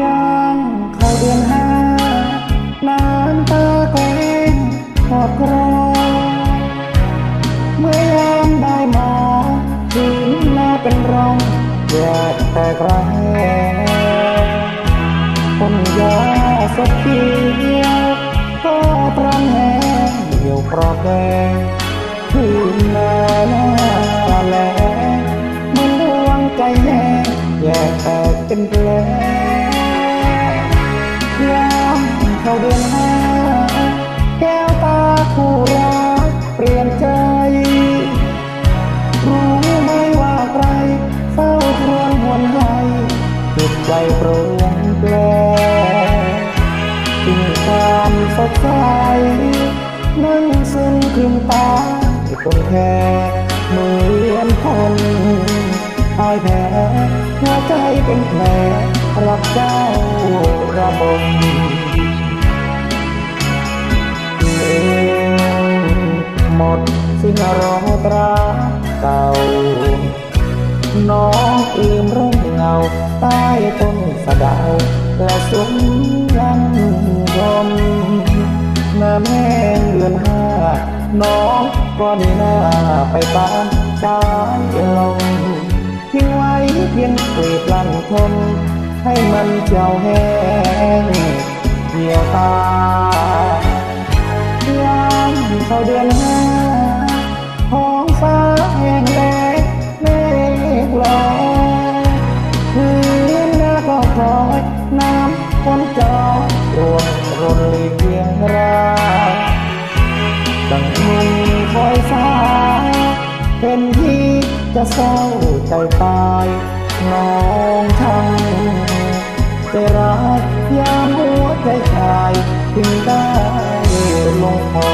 ย่างเข้าเดือนห้าน้ำตาก็เล่นขอดกรอเมื่อยามได้มถึงหน้าเป็นรองอยากแต่ใครคนยาสักทีเดียวก็ตระงแหงเดียวพราะแกงคืนนาหน้าแลมัอนดวงใจแห้งแยกแต่เป็นแผล ความสดใสนั่งซึมคืนตาที่ตรงแค่เหมือนคนอ้อยแผลหัวใจเป็นแผลรักเจ้าระบมเองหมดสิ้นรอตราเก่าน้องลืมร่มเงาใต้ต้นสะดาและสุมยัง ยมน้ำแห้งเดือนห้า น้องก็นีหน้าไปตามสายลมทิ้งไว้เพียงกลีบลันทนให้มันเจ้าแห้งเหี่ยวตายามเข้าเดือนห้าท้องฟ้าแห้งแล้งเมฆลอยพื้นหน้าก็คอยน้ำ คนจองรวมรนเวียงราวดังมุงคอยสาเห็นที่จะเศร้าใจตายน้องทำใจรักยามหัวใจชายถึงได้ลงคอ